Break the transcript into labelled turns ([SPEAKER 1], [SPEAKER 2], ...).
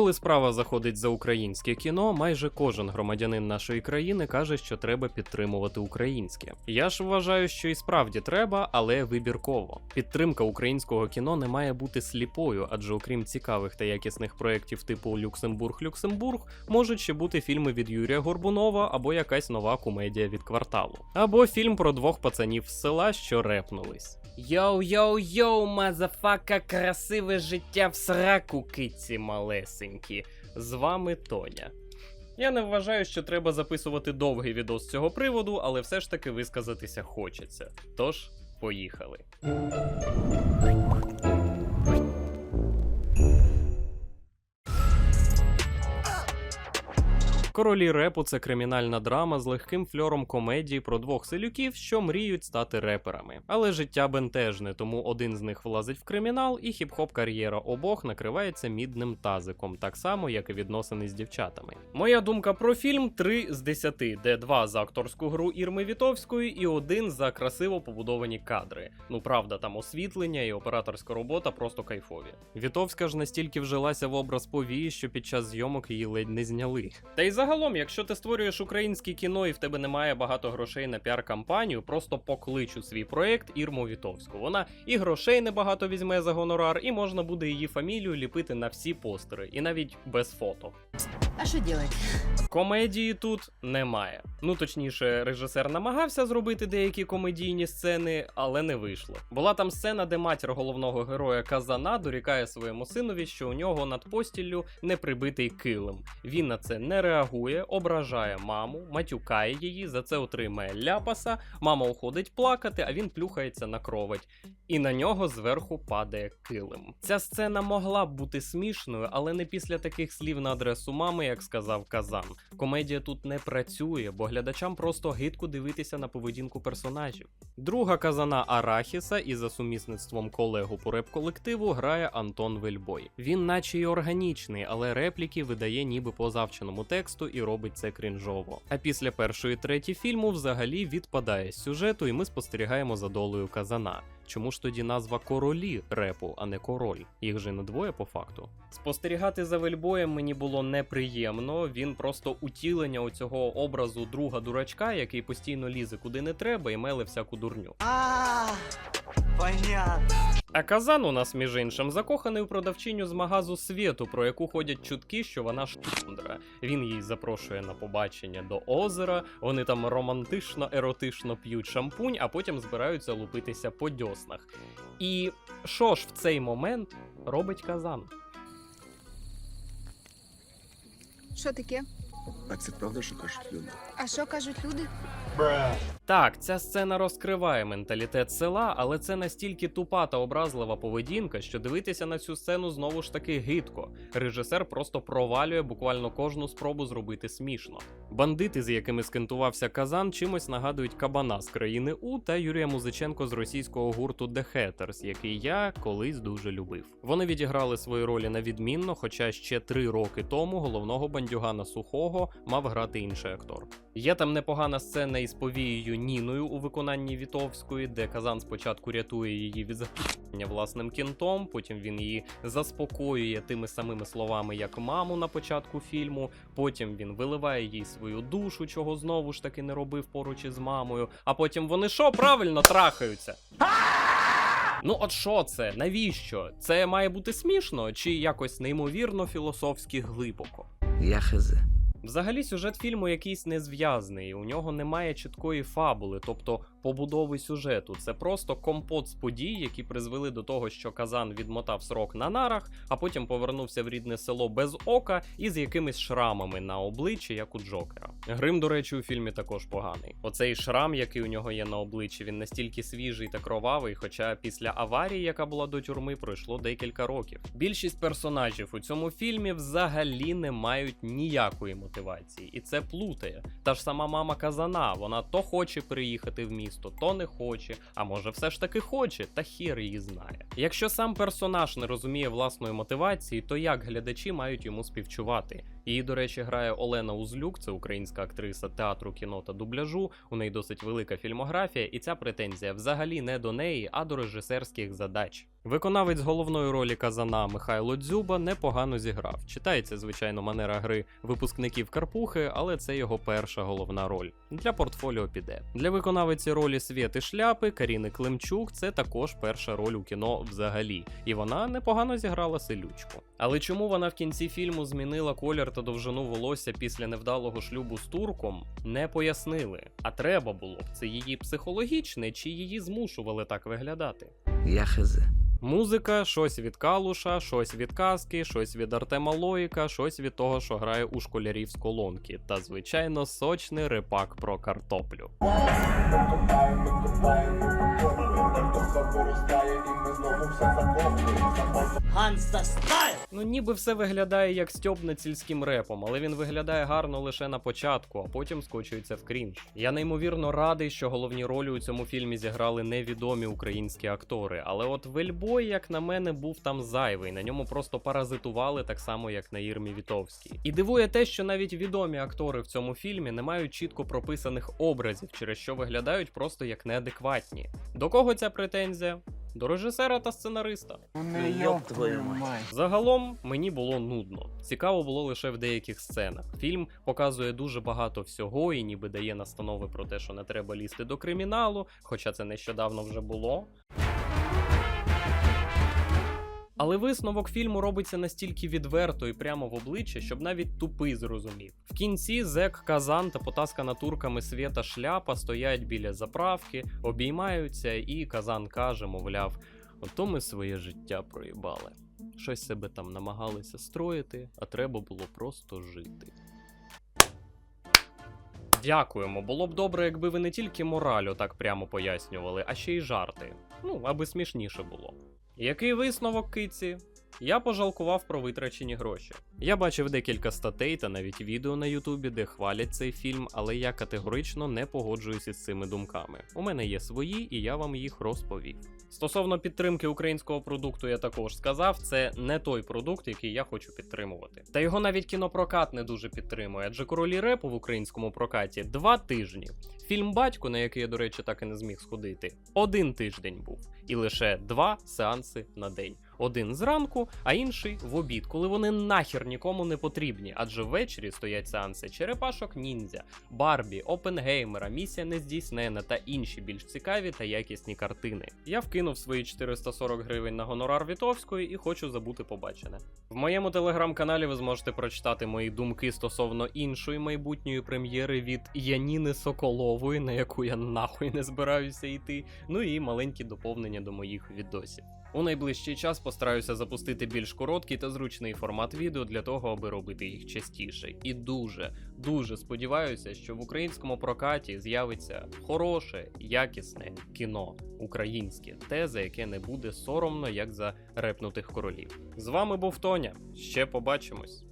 [SPEAKER 1] Коли справа заходить за українське кіно, майже кожен громадянин нашої країни каже, що треба підтримувати українське. Я ж вважаю, що і справді треба, але вибірково. Підтримка українського кіно не має бути сліпою, адже окрім цікавих та якісних проєктів типу Люксембург-Люксембург, можуть ще бути фільми від Юрія Горбунова або якась нова комедія від кварталу, або фільм про двох пацанів з села, що репнулись. Йоу-йоу-йоу, мазафака, красиве життя в сраку, киці малесенькі. З вами Тоня. Я не вважаю, що треба записувати довгий відос з цього приводу, але все ж таки висказатися хочеться. Тож, поїхали. Королі репу це кримінальна драма з легким фльором комедії про двох селюків, що мріють стати реперами. Але життя бентежне, тому один з них влазить в кримінал, і хіп-хоп кар'єра обох накривається мідним тазиком, так само як і відносини з дівчатами. Моя думка про фільм 3 з 10, де два за акторську гру Ірми Вітовської і один за красиво побудовані кадри. Ну правда, там освітлення і операторська робота просто кайфові. Вітовська ж настільки вжилася в образ повії, що під час зйомок її ледь не зняли. Та й загалом, якщо ти створюєш українське кіно і в тебе немає багато грошей на піар-кампанію, просто поклич у свій проект Ірму Вітовську. Вона і грошей небагато візьме за гонорар, і можна буде її фамілію ліпити на всі постери, і навіть без фото.
[SPEAKER 2] А что делать?
[SPEAKER 1] Комедії тут немає. Ну точніше, режисер намагався зробити деякі комедійні сцени, але не вийшло. Була там сцена, де матір головного героя Казана дорікає своєму синові, що у нього над постіллю не прибитий килим. Він на це не реагує, ображає маму, матюкає її, за це отримає ляпаса. Мама уходить плакати, а він плюхається на кровать. І на нього зверху падає килим. Ця сцена могла б бути смішною, але не після таких слів на адресу мами, як сказав Казан. Комедія тут не працює, бо глядачам просто гидко дивитися на поведінку персонажів. Друга казана Арахіса і за сумісництвом колегу по реп-колективу грає Антон Вельбой. Він, наче й органічний, але репліки видає ніби по завченому тексту і робить це крінжово. А після першої треті фільму взагалі відпадає з сюжету, і ми спостерігаємо за долею казана. Чому ж тоді назва королі репу, а не король? Їх же не двоє по факту. Спостерігати за Вельбоєм мені було неприємно. Він просто утілення у цього образу друга дурачка, який постійно лізе куди не треба і меле всяку дурню.
[SPEAKER 3] А, понятно.
[SPEAKER 1] А Казан у нас, між іншим, закоханий у продавчиню з магазу світу, про яку ходять чутки, що вона штундра. Він її запрошує на побачення до озера. Вони там романтично, еротично п'ють шампунь, а потім збираються лупитися по дьоснах. І що ж в цей момент робить Казан?
[SPEAKER 4] Що таке?
[SPEAKER 5] А це правда, що кажуть люди?
[SPEAKER 4] А що кажуть люди?
[SPEAKER 1] Так, ця сцена розкриває менталітет села, але це настільки тупа та образлива поведінка, що дивитися на цю сцену знову ж таки гидко. Режисер просто провалює буквально кожну спробу зробити смішно. Бандити, з якими скентувався Казан, чимось нагадують кабана з країни У та Юрія Музиченко з російського гурту The Hatters, який я колись дуже любив. Вони відіграли свої ролі на відмінно, хоча ще три роки тому головного бандюгана сухого мав грати інший актор. Є там непогана сцена із повією Ніною у виконанні Вітовської, де Казан спочатку рятує її від захоплення власним кінтом, потім він її заспокоює тими самими словами, як маму на початку фільму. Потім він виливає їй свою душу, чого знову ж таки не робив поруч із мамою. А потім вони що правильно трахаються. Ну, от що це? Навіщо? Це має бути смішно чи якось неймовірно філософськи глибоко?
[SPEAKER 3] Я хз.
[SPEAKER 1] Взагалі, сюжет фільму якийсь незв'язний, у нього немає чіткої фабули, тобто побудови сюжету. Це просто компот з подій, які призвели до того, що Казан відмотав срок на нарах, а потім повернувся в рідне село без ока і з якимись шрамами на обличчі, як у Джокера. Грим, до речі, у фільмі також поганий. Оцей шрам, який у нього є на обличчі, він настільки свіжий та кровавий, хоча після аварії, яка була до тюрми, пройшло декілька років. Більшість персонажів у цьому фільмі взагалі не мають ніякої мотивації, і це плутає. Та ж сама мама Казана, вона то хоче приїхати в місто, то не хоче, а може все ж таки хоче, та хір її знає. Якщо сам персонаж не розуміє власної мотивації, то як глядачі мають йому співчувати? Її, до речі, грає Олена Узлюк, це українська актриса театру, кіно та дубляжу. У неї досить велика фільмографія, і ця претензія взагалі не до неї, а до режисерських задач. Виконавець головної ролі казана Михайло Дзюба непогано зіграв. Читається, звичайно, манера гри випускників Карпухи, але це його перша головна роль. Для портфоліо піде. Для виконавиці ролі Свєти Шляпи Каріни Климчук це також перша роль у кіно взагалі, і вона непогано зіграла селючку. Але чому вона в кінці фільму змінила колір та довжину волосся після невдалого шлюбу з турком, не пояснили. А треба було б це її психологічне чи її змушували так виглядати.
[SPEAKER 3] Я хз.
[SPEAKER 1] Музика, щось від Калуша, щось від казки, щось від Артема Лоїка, щось від того, що грає у школярів з колонки, та звичайно сочний репак про картоплю.
[SPEAKER 3] Ганста стайл!
[SPEAKER 1] Ну, ніби все виглядає як стьоб над сільським репом, але він виглядає гарно лише на початку, а потім скочується в крінж. Я неймовірно радий, що головні ролі у цьому фільмі зіграли невідомі українські актори. Але от Вельбой, як на мене, був там зайвий. На ньому просто паразитували так само, як на Ірмі Вітовській. І дивує те, що навіть відомі актори в цьому фільмі не мають чітко прописаних образів, через що виглядають просто як неадекватні. До кого ця претензія? До режисера та сценариста.
[SPEAKER 3] Йоп твою мать.
[SPEAKER 1] Загалом мені було нудно. Цікаво було лише в деяких сценах. Фільм показує дуже багато всього і ніби дає настанови про те, що не треба лізти до криміналу, хоча це нещодавно вже було. Але висновок фільму робиться настільки відверто і прямо в обличчя, щоб навіть тупий зрозумів. В кінці зек Казан та потаскана турками свята шляпа стоять біля заправки, обіймаються, і Казан каже, мовляв, ото ми своє життя проїбали. Щось себе там намагалися строїти, а треба було просто жити. Дякуємо. Було б добре, якби ви не тільки мораль отак прямо пояснювали, а ще й жарти. Ну, аби смішніше було. Який висновок киці? Я пожалкував про витрачені гроші. Я бачив декілька статей та навіть відео на Ютубі, де хвалять цей фільм, але я категорично не погоджуюся з цими думками. У мене є свої, і я вам їх розповів. Стосовно підтримки українського продукту, я також сказав, це не той продукт, який я хочу підтримувати. Та його навіть кінопрокат не дуже підтримує, адже королі репу в українському прокаті два тижні. Фільм Батько, на який я, до речі, так і не зміг сходити, один тиждень був, і лише два сеанси на день. Один зранку, а інший в обід, коли вони нахер нікому не потрібні, адже ввечері стоять сеанси черепашок ніндзя, Барбі, Опенгеймера, Місія нездійснена та інші більш цікаві та якісні картини. Я вкинув свої 440 гривень на гонорар Вітовської і хочу забути побачене. В моєму телеграм-каналі ви зможете прочитати мої думки стосовно іншої майбутньої прем'єри від Яніни Соколової, на яку я нахуй не збираюся йти. Ну і маленькі доповнення до моїх відосів. У найближчий час постараюся запустити більш короткий та зручний формат відео для того, аби робити їх частіше. І дуже, дуже сподіваюся, що в українському прокаті з'явиться хороше, якісне кіно українське, те, за яке не буде соромно, як за репнутих королів. З вами був Тоня. Ще побачимось.